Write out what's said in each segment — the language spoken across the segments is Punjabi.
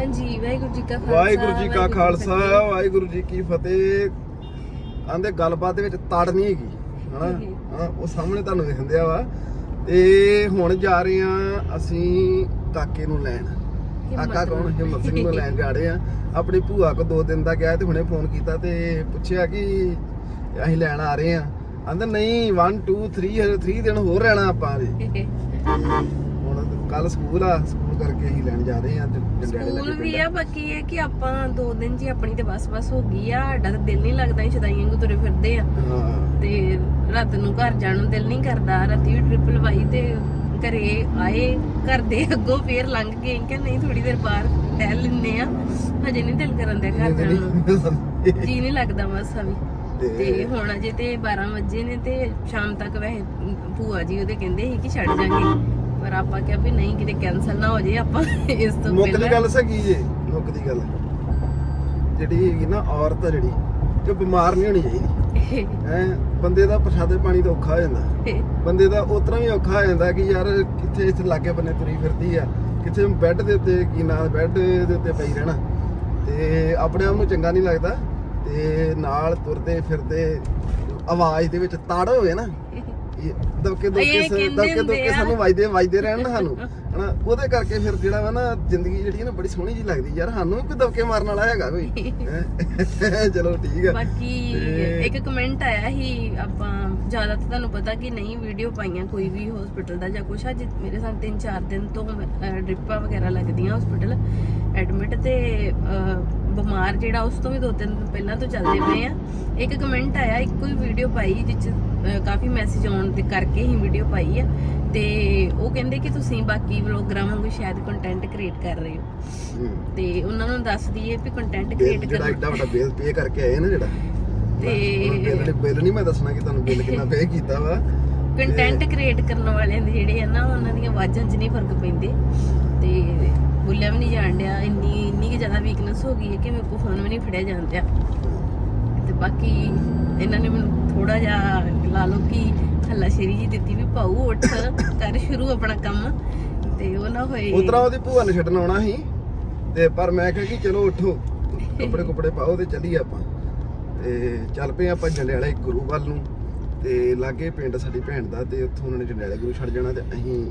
ਹਾਂਜੀ ਵਾਹਿਗੁਰੂ ਜੀ ਕਾ ਖਾਲਸਾ ਵਾਹਿਗੁਰੂ ਜੀ ਕਾ ਵਾਹਿਗੁਰੂ ਖਾਲਸਾ ਜੀ ਕੀ ਵਾਹਿਗੁਰੂ ਜੀ ਕੀ ਫਤਿਹ। ਆਂਦੇ ਗੱਲਬਾਤ ਦੇ ਵਿੱਚ ਤੜ ਨਹੀਂ ਹੈਗੀ ਹਨਾ? ਹਾਂ, ਉਹ ਸਾਹਮਣੇ ਤੁਹਾਨੂੰ ਦਿਖਦੇ ਆ ਵਾ। ਤੇ ਹੁਣ ਜਾ ਰਹੇ ਆ ਅਸੀਂ ਕਾਕੇ ਨੂੰ ਲੈਣ। ਕਾਕਾ ਕੌਣ? ਹਿੰਮਤ ਸਿੰਘ ਨੂੰ ਲੈਣ ਜਾ ਰਹੇ ਆ। ਆਪਣੀ ਭੂਆ ਕੋ ਦੋ ਦਿਨ ਦਾ ਗਿਆ ਤੇ ਹੁਣੇ ਫੋਨ ਕੀਤਾ ਤੇ ਪੁੱਛਿਆ ਕਿ ਅਸੀਂ ਲੈਣ ਆ ਰਹੇ ਆ। ਆਂਦਾ ਨਹੀਂ 1 2 3 3 ਦਿਨ ਹੋਰ ਰਹਿਣਾ ਆਪਾਂ ਜੀ ਹੁਣ ਕੱਲ ਸਕੂਲ ਆ ਕਰਕੇ ਅਸੀਂ ਲੈਣ ਜਾ ਰਹੇ ਆ ਜੰਡਿਆਲੇ ਸਕੂਲ ਵੀ ਆ ਬਾਕੀ ਇਹ ਕਿ ਆਪਾਂ ਦੋ ਦਿਨ ਜੀ ਆਪਣੀ ਤੇ ਬਸ ਬਸ ਹੋ ਗਈ ਆ ਸਾਡਾ ਤਾਂ ਦਿਲ ਨਹੀਂ ਲੱਗਦਾ ਹੀ ਛਦਾਈਆਂ ਨੂੰ ਤੁਰੇ ਫਿਰਦੇ ਆ। ਹਾਂ। ਤੇ ਰਾਤ ਨੂੰ ਘਰ ਜਾਣ ਨੂੰ ਦਿਲ ਨਹੀਂ ਕਰਦਾ ਰਾਤੀ ਵੀ ਟ੍ਰਿਪ ਲਵਾਈ ਤੇ ਘਰੇ ਆਏ ਘਰ ਦੇ ਅੱਗੋਂ ਫੇਰ ਲੰਘ ਗਏ ਕਿ ਨਹੀਂ ਥੋੜੀ ਦੇਰ ਬਾਹਰ ਟਹਿਲ ਲੈਂਦੇ ਆ। ਹਜੇ ਨਹੀਂ ਦਿਲ ਕਰਨ ਦਿਆ ਘਰ ਜਾਣ ਨੂੰ। ਜੀ ਨਹੀਂ ਲੱਗਦਾ ਮਸਾ ਵੀ ਤੇ ਹੁਣ ਅਜੇ ਤੇ 12 ਵਜੇ ਨੇ ਤੇ ਸ਼ਾਮ ਤੱਕ ਵੈਸੇ ਭੂਆ ਜੀ ਉਹਦੇ ਕਹਿੰਦੇ ਸੀ ਕਿ ਛੱਡ ਜਾਾਂਗੇ। ਪਰ ਆਪਾਂ ਕਿਹਾ ਵੀ ਨਹੀਂ ਕਿਤੇ ਕੈਨਸਲ ਨਾ ਹੋ ਜੇ ਆਪਾਂ ਇਸ ਤੋਂ ਮੁੱਕ ਦੀ ਗੱਲ ਸਕੀ ਜੇ ਦੀ ਗੱਲ। ਜਿਹੜੀ ਹੈਗੀ ਨਾ ਔਰਤ ਆ ਜਿਹੜੀ ਜੋ ਬਿਮਾਰ ਨਹੀਂ ਹੋਣੀ ਚਾਹੀਦੀ। ਹੈ ਬੰਦੇ ਦਾ ਪ੍ਰਸ਼ਾਦੇ ਪਾਣੀ ਤਾਂ ਔਖਾ ਹੋ ਜਾਂਦਾ। ਬੰਦੇ ਦਾ ਉਤਰਾ ਵੀ ਔਖਾ ਹੋ ਜਾਂਦਾ ਕਿ ਯਾਰ ਕਿੱਥੇ ਇੱਥੇ ਲਾਗੇ ਬੰਨੇ ਤੁਰੀ ਫਿਰਦੀ ਆ ਕਿੱਥੇ ਬੈੱਡ ਦੇ ਉੱਤੇ ਕੀ ਨਾਲ ਬੈੱਡ ਦੇ ਉੱਤੇ ਪਈ ਰਹਿਣਾ। ਤੇ ਆਪਣੇ ਆਪ ਨੂੰ ਚੰਗਾ ਨਹੀਂ ਲੱਗਦਾ ਤੇ ਨਾਲ ਤੁਰਦੇ ਫਿਰਦੇ ਆਵਾਜ਼ ਦੇ ਵਿੱਚ ਤੜ ਹੋਵੇ ਨਾ ਦਬਕੇ ਦਬਕੇ ਦਬਕੇ ਦਬਕੇ। ਸਾਨੂੰ ਵੱਜਦੇ ਵੱਜਦੇ ਰਹਿਣ ਨਾ ਸਾਨੂੰ। ਹਨਾ ਉਹਦੇ ਕਰਕੇ ਫਿਰ ਜਿਹੜਾ ਵਾ ਨਾ ਜ਼ਿੰਦਗੀ ਜਿਹੜੀ ਹੈ ਨਾ ਬੜੀ ਸੋਹਣੀ ਜੀ ਲੱਗਦੀ ਯਾਰ ਸਾਨੂੰ ਵੀ ਕੋਈ ਦਬਕੇ ਮਾਰਨ ਵਾਲਾ ਹੈਗਾ ਕੋਈ। ਹੈਂ। ਚਲੋ ਠੀਕ ਆ। ਬਾਕੀ ਇੱਕ ਕਮੈਂਟ ਆਇਆ ਸੀ ਆਪਾਂ ਜ਼ਿਆਦਾ ਤਾਂ ਤੁਹਾਨੂੰ ਪਤਾ ਕਿ ਨਹੀਂ ਵੀਡੀਓ ਪਾਈਆਂ ਕੋਈ ਵੀ ਹਸਪੀਟਲ ਦਾ ਜਾਂ ਕੁਛ ਅੱਜ ਮੇਰੇ ਸਾਹ ਤਿੰਨ ਚਾਰ ਦਿਨ ਤੋਂ ਡ੍ਰਿਪਾਂ ਵਗੈਰਾ ਲੱਗਦੀਆਂ ਹਸਪੀਟਲ ਐਡਮਿਟ ਤੇ ਬਿਮਾਰ ਜਿਹੜਾ ਉਸ ਤੋਂ ਵੀ ਦੋ ਤਿੰਨ ਦਿਨ ਪਹਿਲਾਂ ਤੋਂ ਚੱਲਦੇ ਪਏ ਆ। ਇੱਕ ਕਮੈਂਟ ਆਇਆ ਇੱਕੋ ਹੀ ਵੀਡੀਓ ਪਾਈ ਜਿਸ 'ਚ, ਅਹ, ਕਾਫੀ ਮੈਸੇਜ ਆਉਣ ਤੇ ਕਰਕੇ ਹੀ ਵੀਡੀਓ ਪਾਈ ਆ। ਤੇ ਉਹ ਕਹਿੰਦੇ ਕਿ ਤੁਸੀਂ ਬਾਕੀ ਵਲੋਗਰਾਂ ਵਾਂਗੂ ਸ਼ਾਇਦ ਕੰਟੈਂਟ ਕ੍ਰੀਏਟ ਕਰ ਰਹੇ ਹੋ। ਤੇ ਉਹਨਾਂ ਨੂੰ ਦੱਸ ਦਈਏ ਵੀ ਕੰਟੈਂਟ ਕ੍ਰੀਏਟ ਜਿਹੜਾ ਕਰਨਾ। ਐਡਾ ਵੱਡਾ ਬਿੱਲ ਪੇ ਕਰਕੇ ਆਏ ਨਾ ਜਿਹੜਾ। ਤੇ- ਬਿੱਲ ਨਹੀਂ ਮੈਂ ਦੱਸਣਾ ਕਿ ਤੁਹਾਨੂੰ ਬਿੱਲ ਕਿੰਨਾ ਪੇ ਕੀਤਾ ਵਾ। ਕੰਟੈਂਟ ਕ੍ਰੀਏਟ ਕਰਨ ਵਾਲਿਆਂ ਦੇ ਜਿਹੜੇ ਆ ਨਾ ਉਹਨਾਂ ਦੀਆਂ ਆਵਾਜ਼ਾਂ 'ਚ ਨਹੀਂ ਫ਼ਰਕ ਪੈਂਦੇ। ਤੇ ਬੋਲਿਆ ਵੀ ਨਹੀਂ ਜਾਣ ਡਿਆ। ਇੰਨੀ ਇੰਨੀ ਕਿ ਜ਼ਿਆਦਾ ਵੀਕਨੈਸ ਹੋ ਗਈ ਹੈ ਕਿ ਮੇਰੇ ਕੋਲ ਫੋਨ ਵੀ ਨਹੀਂ ਫੜਿਆ ਡਿਆ। ਤੇ ਬਾਕੀ ਇਹਨਾਂ ਨੇ ਮੈਨੂੰ ਥੋੜਾ ਜਿਹਾ ਲਾ ਲਓ ਕਿ ਹੱਲਾਸ਼ੇਰੀ ਜੀ ਦਿੱਤੀ ਵੀ ਪਾਉ ਉੱਠ ਕਰ ਸ਼ੁਰੂ ਆਪਣਾ ਕੰਮ ਤੇ ਉਹ ਨਾ ਹੋਏ। ਉਤਰਾ ਉਹਦੀ ਭੂਆ ਨੇ ਛੱਡਣ ਆਉਣਾ ਸੀ ਤੇ ਪਰ ਮੈਂ ਕਿਹਾ ਕਿ ਚਲੋ ਉੱਠੋ, ਕੱਪੜੇ ਕੁਪੜੇ ਪਾਓ ਤੇ ਚੱਲੀਏ ਆਪਾਂ। ਤੇ ਚੱਲ ਪਏ ਆਪਾਂ ਜੰਡਿਆਲੇ ਗੁਰੂ ਵੱਲ ਨੂੰ ਤੇ ਲਾਗੇ ਪਿੰਡ ਸਾਡੀ ਭੈਣ ਦਾ ਤੇ ਉੱਥੋਂ ਉਹਨਾਂ ਨੇ ਜੰਡਿਆਲੇ ਗੁਰੂ ਛੱਡ ਜਾਣਾ ਤੇ ਅਸੀਂ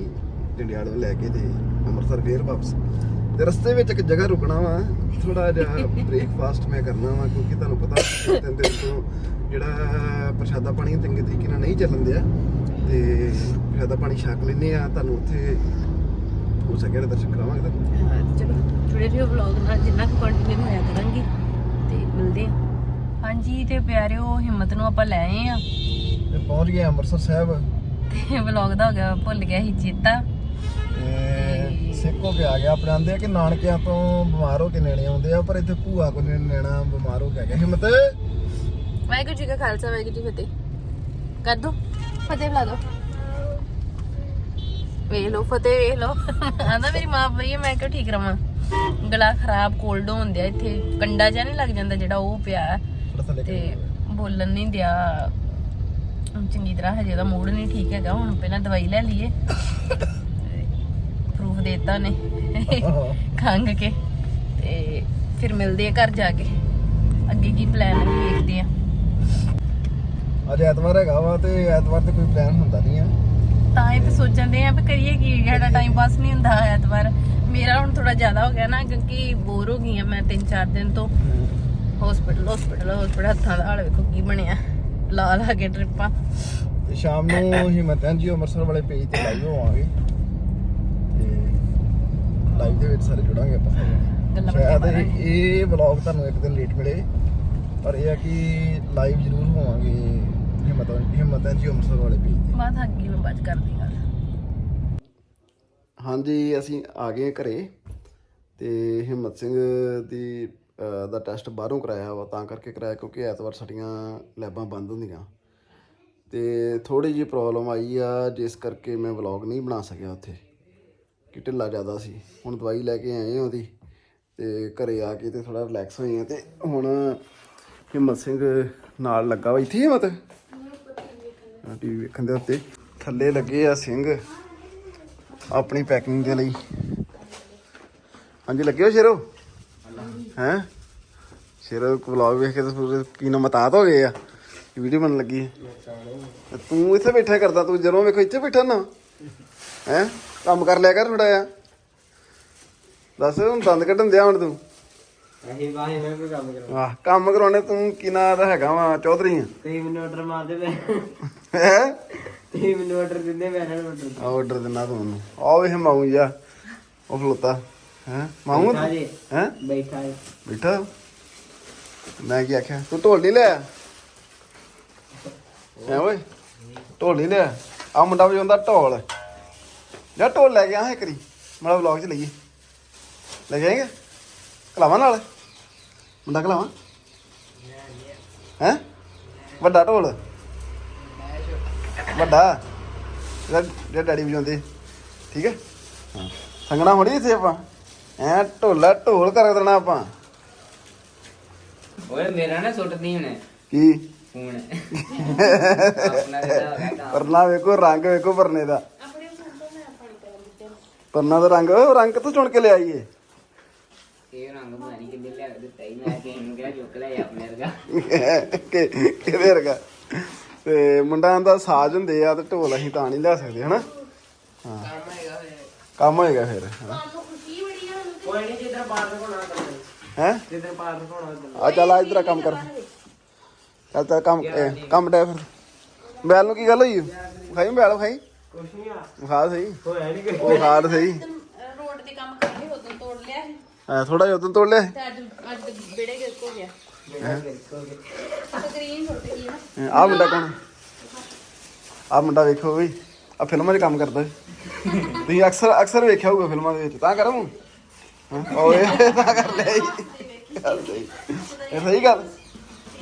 ਜੰਡਿਆਲੇ ਲੈ ਕੇ ਤੇ ਅੰਮ੍ਰਿਤਸਰ ਫੇਰ ਵਾਪਸ। ਤੇ ਰਸਤੇ ਵਿੱਚ ਇੱਕ ਜਗ੍ਹਾ ਰੁਕਣਾ ਵਾ ਥੋੜਾ ਜਿਹਾ ਬ੍ਰੇਕਫਾਸਟ ਮੈਂ ਕਰਨਾ ਵਾ ਕਿਉਂਕਿ ਤੁਹਾਨੂੰ ਪਤਾ ਤਿੰਨ ਦਿਨ ਤੋਂ ਜਿਹੜਾ ਪ੍ਰਸ਼ਾਦਾ ਪਾਣੀ ਚੰਗੇ ਤਰੀਕੇ ਨਾਲ ਨਹੀਂ ਚੱਲਣ ਦਿਆ। ਤੇ ਪ੍ਰਸ਼ਾਦਾ ਪਾਣੀ ਛਕ ਲੈਨੇ ਆ ਤੁਹਾਨੂੰ ਉੱਥੇ ਹੋ ਸਕੇ ਤਾਂ ਦਰਸ਼ਨ ਕਰਾਵਾਂਗੇ ਤੁਹਾਨੂੰ। ਹਾਂ, ਚਲੋ ਜੁੜੇ ਰਹੋ ਵਲੌਗ ਨਾਲ ਜਿੰਨਾ ਕੁ ਕੰਟੀਨਿਊ ਹੋਇਆ ਕਰਾਂਗੇ ਤੇ ਮਿਲਦੇ ਹਾਂ। ਹਾਂਜੀ ਤੇ ਪਿਆਰਿਓ ਹਿੰਮਤ ਨੂੰ ਆਪਾਂ ਲੈ ਆਏ ਆ ਤੇ ਪਹੁੰਚ ਗਏ ਅੰਮ੍ਰਿਤਸਰ ਸਾਹਿਬ। ਤੇ ਵਲੌਗ ਦਾ ਹੋ ਗਿਆ ਭੁੱਲ ਗਿਆ ਸੀ ਚੇਤਾ। ਸਿੱਖ ਹੋ ਕੇ ਆ ਗਿਆ ਆਪਣੇ ਆਂਦੇ ਕਿ ਨਾਨਕਿਆਂ ਤੋਂ ਬਿਮਾਰ ਹੋ ਕੇ ਨੇੜੇ ਆਉਂਦੇ ਆ ਪਰ ਇੱਥੇ ਭੂਆ ਕੋ ਨੈਣਾ ਬਿਮਾਰ ਹੋ ਕੇ ਆ ਗਿਆ। ਹਿੰਮਤ? ਵਾਹਿਗੁਰੂ ਜੀ ਕਾ ਖਾਲਸਾ ਵਾਹਿਗੁਰੂ ਜੀ ਕੀ ਫਤਿਹ। ਕਰ ਦੋ। ਫਤਿਹ ਬੁਲਾ ਦੋ। ਵੇਖ ਲਓ ਫਤਿਹ ਵੇਖ ਲਓ। ਆਂਦਾ ਮੇਰੀ ਮਾਂ ਪਈ ਹੈ ਮੈਂ ਕਿਉਂ ਠੀਕ ਰਵਾਂ? ਗਲਾ ਖਰਾਬ ਕੋਲਡ ਹੁੰਦਿਆ ਇੱਥੇ। ਕੰਡਾ ਜਿਹਾ ਨਹੀਂ ਲੱਗ ਜਾਂਦਾ ਜਿਹੜਾ ਉਹ ਪਿਆ। ਹੈ। ਤੇ ਬੋਲਣ ਨਹੀਂ ਦਿਆ। ਚੰਗੀ ਤਰ੍ਹਾਂ ਹਜੇ ਦਾ ਮੂਡ ਨਹੀਂ ਠੀਕ ਹੈਗਾ ਹੁਣ ਪਹਿਲਾਂ ਦਵਾਈ ਲੈ ਲਈਏ। ਪ੍ਰੂਫ ਦੇਤਾ ਨੇ। ਖੰਗ ਕੇ। ਤੇ ਫਿਰ ਮਿਲਦੇ ਆ ਘਰ ਜਾ ਕੇ। ਅੱਗੇ ਕੀ ਪਲਾਨ ਹੈ ਵੇਖਦੇ ਆ। ਅੱਜ ਐਤਵਾਰ ਹੈਗਾ ਵਾ ਤੇ ਐਤਵਾਰ ਤੇ ਕੋਈ ਪਲਾਨ ਹੁੰਦਾ ਨਹੀਂ ਆ। ਤਾਂ ਇਹ ਤੇ ਸੋਚਦੇ ਆ ਵੀ ਕਰੀਏ ਕੀ ਸਾਡਾ ਟਾਈਮ ਪਾਸ ਨਹੀਂ ਹੁੰਦਾ ਐਤਵਾਰ। ਮੇਰਾ ਹੁਣ ਥੋੜਾ ਜ਼ਿਆਦਾ ਹੋ ਗਿਆ ਨਾ ਕਿਉਂਕਿ ਬੋਰ ਹੋ ਗਈ ਆ ਮੈਂ 3-4 ਦਿਨ ਤੋਂ। ਹਸਪੀਟਲ ਹਸਪੀਟਲ ਹਸਪੀਟਲ ਹੱਥਾਂ ਦਾ ਹਾਲ ਵੇਖੋ ਕੀ ਬਣਿਆ। ਲਾ ਲਾ ਕੇ ਟ੍ਰਿਪਾਂ ਤੇ ਸ਼ਾਮ ਨੂੰ ਹਿੰਮਤ ਜੀ ਅੰਮ੍ਰਿਤਸਰ ਵਾਲੇ ਪੇਜ ਤੇ ਲਾਈਵ ਹੋਵਾਂਗੇ। ਲਾਈਵ ਦੇ ਵਿੱਚ ਸਾਰੇ ਜੁੜਾਂਗੇ ਆਪਾਂ ਸਾਰੇ। ਗੱਲਾਂ ਸ਼ਾਇਦ ਇਹ- ਇਹ ਵਲੌਗ ਤੁਹਾਨੂੰ ਇੱਕ ਦਿਨ ਲੇਟ ਮਿਲੇ। ਪਰ ਇਹ ਆ ਕਿ ਲਾਈਵ ਜ਼ਰੂਰ ਹੋਵਾਂਗੇ ਹਿੰਮਤ ਹਿੰਮਤ ਜੀ ਅੰਮ੍ਰਿਤਸਰ ਵਾਲੇ ਪੇਜ ਤੇ। ਬਾਤ ਅੱਗੇ ਮੈਂ ਬਾਤ ਕਰਦੀ ਗੱਲ। ਹਾਂਜੀ ਅਸੀਂ ਆ ਗਏ ਘਰੇ ਤੇ ਹਿੰਮਤ ਸਿੰਘ ਦੀ ਅਹ, ਦਾ ਟੈਸਟ ਬਾਹਰੋਂ ਕਰਾਇਆ ਵਾ ਤਾਂ ਕਰਕੇ ਕਰਾਇਆ ਕਿਉਂਕਿ ਐਤਵਾਰ ਸਾਡੀਆਂ ਲੈਬਾਂ ਬੰਦ ਹੁੰਦੀਆਂ। ਤੇ ਥੋੜੀ ਜਿਹੀ ਪ੍ਰੋਬਲਮ ਆਈ ਆ ਜਿਸ ਕਰਕੇ ਮੈਂ ਵਲੌਗ ਨਹੀਂ ਬਣਾ ਸਕਿਆ ਉੱਥੇ। ਕਿ ਢਿੱਲਾ ਜ਼ਿਆਦਾ ਸੀ। ਹੁਣ ਦਵਾਈ ਲੈ ਕੇ ਆਏ ਹਾਂ ਉਹਦੀ ਤੇ ਘਰੇ ਆ ਕੇ ਤੇ ਥੋੜਾ ਰਿਲੈਕਸ ਹੋਏ ਆ ਤੇ ਹੁਣ ਹਿੰਮਤ ਸਿੰਘ ਨਾਲ ਲੱਗਾ ਵਾ। ਇੱਥੇ ਹੀ ਹਿੰਮਤ? ਟੀਵੀ ਵੇਖਣ ਦੇ ਉੱਤੇ। ਥੱਲੇ ਲੱਗੇ ਆ ਸਿੰਘ ਆਪਣੀ ਪੈਕਿੰਗ ਦੇ ਲਈ। ਹਾਂਜੀ, ਲੱਗੇ ਹੋ ਸ਼ੇਰੋ? ਹੈ? ਸ਼ੇਰ ਵਲੌਗ ਵੇਖ ਕੇ ਤਾਂ ਪੂਰੇ ਕੀ ਨਾ ਮਤਾਤ ਹੋ ਗਏ ਆ। ਵੀਡੀਓ ਬਣਨ ਲੱਗੀ ਤੂੰ ਇੱਥੇ ਬੈਠਾ ਕਰਦਾ, ਤੂੰ ਜਦੋਂ ਵੇਖੋ ਇੱਥੇ ਬੈਠਾ ਨਾ। ਹੈ? ਕੰਮ ਕਰ ਲਿਆ ਕਰ ਥੋੜਾ ਜਿਹਾ। ਦੱਸ ਹੁਣ ਦੰਦ ਕੱਢਣ ਦਿਆ ਹੁਣ ਤੂੰ? ਅਸੀਂ ਬਾਹੇ ਮੈਂ ਕੋਈ ਕੰਮ ਕਰਾਂ ਆਹ ਕੰਮ ਕਰਾਉਣੇ ਤੂੰ ਕੀ ਨਾਂ ਦਾ ਹੈਗਾ ਵਾ ਚੌਧਰੀ? ਆ ਤੁਸੀਂ ਮੈਨੂੰ ਆਰਡਰ ਮਾਰਦੇ ਪਏ ਹੈ? ਤੁਸੀਂ ਮੈਨੂੰ ਆਰਡਰ ਦਿੰਦੇ ਮੈਂ ਇਹਨਾਂ ਨੂੰ ਆਰਡਰ ਦਿੰਦਾ ਤੁਹਾਨੂੰ। ਆ ਵੇਖ ਮਾਊ ਜਾ ਉਹ ਖਲੋਤਾ। ਹੈ? ਮਾਊ? ਬੈਠਾ ਜੀ। ਹੈ? ਬੈਠਾ ਜੀ। ਬੈਠਾ? ਮੈਂ ਕੀ ਆਖਿਆ? ਤੂੰ ਢੋਲ ਨਹੀਂ ਲਿਆ? ਐ ਓਏ? ਢੋਲ ਨਹੀਂ ਲਿਆ? ਆ ਮੁੰਡਾ ਵਜਾਉਂਦਾ ਢੋਲ। ਜਾ ਢੋਲ ਲੈ ਗਿਆ ਹਾਂ ਇੱਕ ਰੀ ਮਾੜਾ ਵਲੌਗ ਚ ਲਈਏ। ਲੈ ਜਾਏਗਾ ਕਲਾਵਾਂ ਨਾਲ? ਮੁੰਡਾ ਕਲਾਵਾਂ? ਹੈ? ਵੱਡਾ ਢੋਲ? ਵੱਡਾ? ਜਿਹੜਾ ਡੈਡੀ ਵਜਾਉਂਦੇ। ਠੀਕ ਹੈ? ਹਾਂ। ਸੰਗਣਾ ਹੋਣੀ ਇੱਥੇ ਆਪਾਂ। ਐ ਢੋਲਾ ਢੋਲ ਕਰ ਦੇਣਾ ਆਪਾਂ। ਓਏ ਮੇਰਾ ਨਾ ਸੁੱਟਦੀ ਹੁਣ। ਕੀ? ਫੋਨ। ਆਪਣਾ ਹੈਗਾ ਵੇਖੋ ਰੰਗ ਵੇਖੋ ਪਰਨੇ ਦਾ। ਪਰਨਾ ਦਾ ਰੰਗ ਉਹ ਰੰਗ ਕਿੱਥੋਂ ਚੁਣ ਕੇ ਲਿਆਈਏ ਇਹ ਰੰਗ ਪਤਾ ਨਹੀਂ ਕਿੱਦੇ ਲਿਆ ਕੇ ਦਿੱਤਾ ਹੀ ਮੈਂ ਕਿਸੇ ਨੂੰ ਕਿਹਾ ਚੁੱਕ ਲਿਆ ਆਪਣੇ ਵਰਗਾ ਕਿ ਕਿਹਦੇ ਵਰਗਾ। ਤੇ ਮੁੰਡਿਆਂ ਦਾ ਸਾਜ਼ ਹੁੰਦੇ ਆ ਤੇ ਢੋਲ ਅਸੀਂ ਤਾਂ ਨਹੀਂ ਲਿਆ ਸਕਦੇ ਹਨਾ? ਹਾਂ। ਕੰਮ ਹੋਏਗਾ ਫਿਰ ਕੋਈ ਨਹੀਂ ਜਿੱਦਾਂ ਬਾਹਰ ਰਖਾਉਣਾ ਕਰਦਾ ਹੈ? ਜਿੱਦਾਂ ਬਾਹਰ ਰਖਾਉਣਾ ਆ ਚੱਲ ਆ ਇਧਰ ਕੰਮ ਕਰ। ਚੱਲ ਤਾਂ ਕੰਮ ਇਹ, ਕੰਮ ਡੇ ਫਿਰ। ਬੈਲ ਨੂੰ ਕੀ ਗੱਲ ਹੋਈ? ਖਾਈ ਬੈਲ ਖਾਈ? ਕੁਛ ਨਹੀਂ ਆ। ਵਿਖਾ ਸਹੀ। ਹੋਇਆ ਨਹੀਂ ਕੋਈ ਉਹ ਖਾ ਸਹੀ। ਰੋਡ ਤੇ ਕੰਮ ਕਰਦੇ ਉਦੋਂ ਤੋੜ ਲਿਆ ਸੀ। ਐ ਥੋੜਾ ਜਿਹਾ ਉਦੋਂ ਤੋੜ ਲਿਆ ਤੇ ਅੱਜ ਅੱਜ ਬੇੜੇ ਗਿਰ ਹੋ ਗਿਆ। ਸਕਰੀਨ ਟੁੱਟ ਗਈ ਨਾ। ਆ ਮੁੰਡਾ ਕੌਣ? ਆ ਮੁੰਡਾ ਵੇਖੋ ਵੀ ਆ ਫਿਲਮਾਂ 'ਚ ਕੰਮ ਕਰਦਾ ਸੀ। ਤੁਸੀਂ ਅਕਸਰ ਅਕਸਰ ਵੇਖਿਆ ਹੋਊਗਾ ਫਿਲਮਾਂ ਦੇ ਵਿੱਚ। ਤਾਂ ਕਰਾਂ? ਮੂੰ ਓਏ ਤਾਂ ਕਰ ਲਿਆ ਜੀ। ਇਹ ਸਹੀ ਗੱਲ।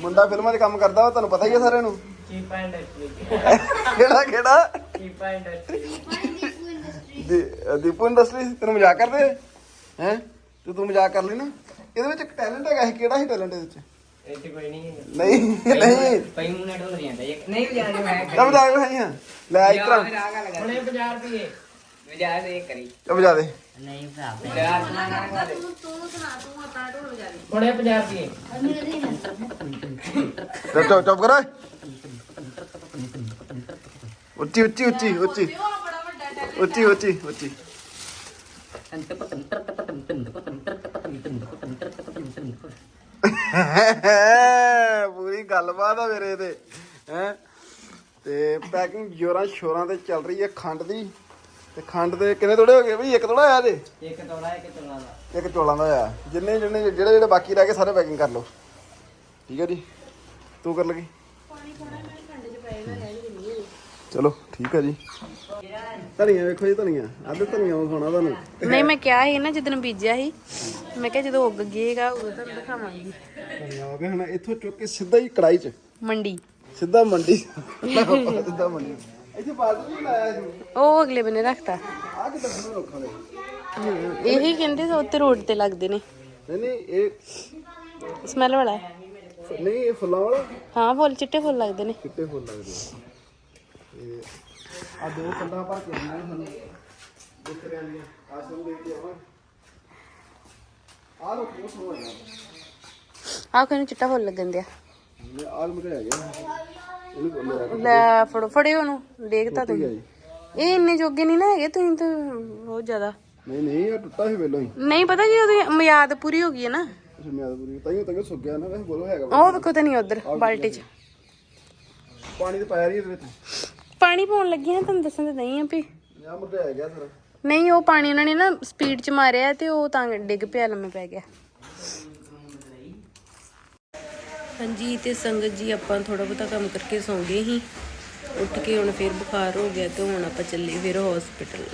ਮੁੰਡਾ ਫਿਲਮਾਂ 'ਚ ਕੰਮ ਕਰਦਾ ਵਾ ਤੁਹਾਨੂੰ ਪਤਾ ਹੀ ਹੈ ਸਾਰਿਆਂ ਨੂੰ। ਚੀਪ ਐਂਡ ਇੰਡਸਟਰੀ ਕਿਹੜਾ ਕਿਹੜਾ? ਚੀਪ ਐਂਡ ਇੰਡਸਟਰੀ ਦੀ- ਦੀਪੂ ਇੰਡਸਟਰੀ ਤੈਨੂੰ ਮਜ਼ਾਕ ਕਰਦੇ? ਹੈ? ਤੇ ਤੂੰ ਮਜ਼ਾਕ ਕਰ ਲਈ ਨਾ। ਇਹਦੇ ਵਿੱਚ ਇੱਕ ਟੈਲੈਂਟ ਹੈਗਾ ਸੀ ਕਿਹੜਾ ਸੀ ਟੈਲੈਂਟ ਇਹਦੇ ਵਿੱਚ? ਇੱਥੇ ਕੋਈ ਨਹੀਂ ਹੈਗਾ। ਨਹੀਂ ਨਹੀਂ। ਪਈ ਨਾਲ ਢੋਲ ਜਾਂਦਾ ਇੱਕ। ਨਹੀਂ ਵਜਾ ਦੇ ਮੈਂ ਤਾਂ ਮਜ਼ਾਕ ਨਹੀਂ ਆ। ਲੈ ਇਸ ਤਰ੍ਹਾਂ ਮੇਰਾ ਆਗਾ ਲਗਾ ਹੁਣੇ 50 ਰੁਪਏ। ਵਜਾ ਦੇ ਕਰੀ। ਤਾਂ ਵਜਾ ਦੇ। ਨਹੀਂ ਭਰਾ ਪਿਆਰ ਨਾਲ ਨਾ ਲਗਾ ਦੇ ਤੂੰ ਸੁਣਾ ਤੂੰ ਆਪਣਾ ਢੋਲ ਵਜਾ ਦੇ। ਹੁਣੇ 50 ਰੁਪਏ। ਚੁੱਪ ਚੁੱਪ ਚੁੱਪ ਕਰ। ਓਏ ਉੱਚੀ ਉੱਚੀ ਉੱਚੀ ਉੱਚੀ। ਉੱਚੀ ਉੱਚੀ ਉੱਚੀ। ਪੂਰੀ ਗੱਲਬਾਤ ਆ ਮੇਰੇ ਤੇ ਹੈ? ਤੇ ਪੈਕਿੰਗ ਜੋਰਾਂ ਸ਼ੋਰਾਂ ਤੇ ਚੱਲ ਰਹੀ ਹੈ ਖੰਡ ਦੀ। ਤੇ ਖੰਡ ਦੇ ਕਿੰਨੇ ਤੋੜੇ ਹੋ ਗਏ ਬਈ? ਇੱਕ ਤੋੜਾ ਆਇਆ ਜੇ? ਇੱਕ ਤੋੜਾ ਇੱਕ ਤੋੜਾ ਦਾ। ਇੱਕ ਚੋਲਾਂ ਦਾ ਆ ਜਿੰਨੇ ਜਿੰਨੇ ਜਿਹੜੇ ਜਿਹੜੇ ਬਾਕੀ ਰਹਿ ਗਏ ਸਾਰੇ ਪੈਕਿੰਗ ਕਰ ਲਓ। ਠੀਕ ਹੈ ਜੀ? ਤੂੰ ਕਰ ਲਗੀ। ਪਾਣੀ ਥੋੜਾ ਮੈਂ ਖੰਡ ਚ ਪਏਗਾ। ਚਲੋ ਠੀਕ ਹੈ ਜੀ। ਧਨੀਆ ਵੇਖੋ ਜੀ ਧਨੀਆ। ਅੱਧ ਧਨੀਆ ਖਾਣਾ ਤੁਹਾਨੂੰ। ਨਹੀਂ ਮੈਂ ਕਿਹਾ ਸੀ ਨਾ ਜਦੋਂ ਬੀਜਿਆ ਸੀ ਮੈਂ ਕਿਹਾ ਜਦੋਂ ਉੱਗ ਗਏਗਾ ਉਦੋਂ ਤੁਹਾਨੂੰ ਦਿਖਾਵਾਂਗੀ। ਧਨੀਆ ਹੋ ਗਿਆ ਹੁਣ ਇੱਥੋਂ ਚੁੱਕ ਕੇ ਸਿੱਧਾ ਹੀ ਕੜਾਈ 'ਚ। ਮੰਡੀ। ਸਿੱਧਾ ਮੰਡੀ। ਸਿੱਧਾ ਮੰਡੀ। ਇੱਥੇ ਬਾਲਟੀ ਵੀ ਲਾਇਆ ਸੀ। ਉਹ ਅਗਲੇ ਬੰਨੇ ਰੱਖਤਾ। ਆ ਕਿੱਦਾਂ ਖੜਾ ਰੋਖਾ ਹਮ, ਇਹੀ ਕਹਿੰਦੇ ਸੀ ਉੱਤੇ ਰੋਡ ਤੇ ਲੱਗਦੇ ਨੇ। ਨਹੀਂ ਨਹੀਂ ਇਹ ਸਮੈਲ ਵਾਲਾ। ਨਹੀਂ ਇਹ ਫੁੱਲਾਂ ਵਾਲਾ? ਹਾਂ ਫੁੱਲ ਚਿੱਟੇ ਫੁੱਲ ਲੱਗਦੇ ਨੇ। ਚਿੱਟੇ ਫੁੱਲ ਲੱਗਦੇ ਆ ਇਹ ਆ ਦੋ ਕੰਡਾ ਭਰ ਕੇ ਆਈਆਂ ਸਾਨੂੰ। ਦੁਸਰਿਆਂ ਦੀਆਂ ਆਸਮ ਦੇ ਕੇ ਆਵਾਂ ਆ ਲੋ ਕਿਉਂ ਸੋਇਆ ਆਹ ਕੋਈ ਚਿੱਟਾ ਫੁੱਲ ਲੱਗਣ ਦਿਆ? ਆਲ ਮਰੇ ਆ ਗਿਆ। ਲੈ ਫੜੋ ਫੜਿਓ ਉਹਨੂੰ। ਦੇਖਤਾ ਹੈ ਜੀ ਇਹ ਇੰਨੇ ਜੋਗੇ ਨਹੀਂ ਨਾ ਹੈਗੇ ਤੁਸੀਂ ਤਾਂ ਬਹੁਤ ਜ਼ਿਆਦਾ। ਨਹੀਂ ਨਹੀਂ ਇਹ ਟੁੱਟਾ ਸੀ ਪਹਿਲਾਂ ਹੀ। ਨਹੀਂ ਪਤਾ ਜੀ ਉਹਦੀ ਮਿਆਦ ਪੂਰੀ ਹੋ ਗਈ ਹੈ ਨਾ? ਮਿਆਦ ਪੂਰੀ। ਤਾਈਓ ਤਾਈਓ ਸੁੱਕ ਗਿਆ ਨਾ ਵੈਸੇ ਬੋਲੋ ਹੈਗਾ। ਉਹ ਵੇਖੋ ਤਾਂ ਨਹੀਂ ਉਧਰ ਬਾਲਟੀ 'ਚ। ਪਾਣੀ ਤੇ ਪਾਇਆ ਨਹੀਂ ਇਹਦੇ ਵਿੱਚ। ਪਾਣੀ ਪਾਉਣ ਲੱਗੀ ਨਾ ਤੁਹਾਨੂੰ ਦੱਸਣ ਤੇ ਨਹੀਂ ਆ ਵੀ। ਆ ਮੁੱਦੇ ਆ ਗਿਆ ਸਰ। ਨਹੀਂ ਉਹ ਪਾਣੀ ਉਹਨਾਂ ਨੇ ਨਾ ਸਪੀਡ 'ਚ ਮਾਰਿਆ ਤੇ ਉਹ ਤਾਂ ਡਿੱਗ ਪਿਆ ਲੰਮੇ ਪੈ ਗਿਆ। ਹਾਂਜੀ ਤੇ ਸੰਗਤ ਜੀ ਆਪਾਂ ਥੋੜਾ ਬਹੁਤਾ ਕੰਮ ਕਰਕੇ ਸੌਂ ਗਏ ਸੀ। ਉੱਠ ਕੇ ਹੁਣ ਫੇਰ ਬੁਖਾਰ ਹੋ ਗਿਆ ਤੇ ਹੁਣ ਆਪਾਂ ਚੱਲੇ ਫਿਰ ਹਸਪੀਟਲ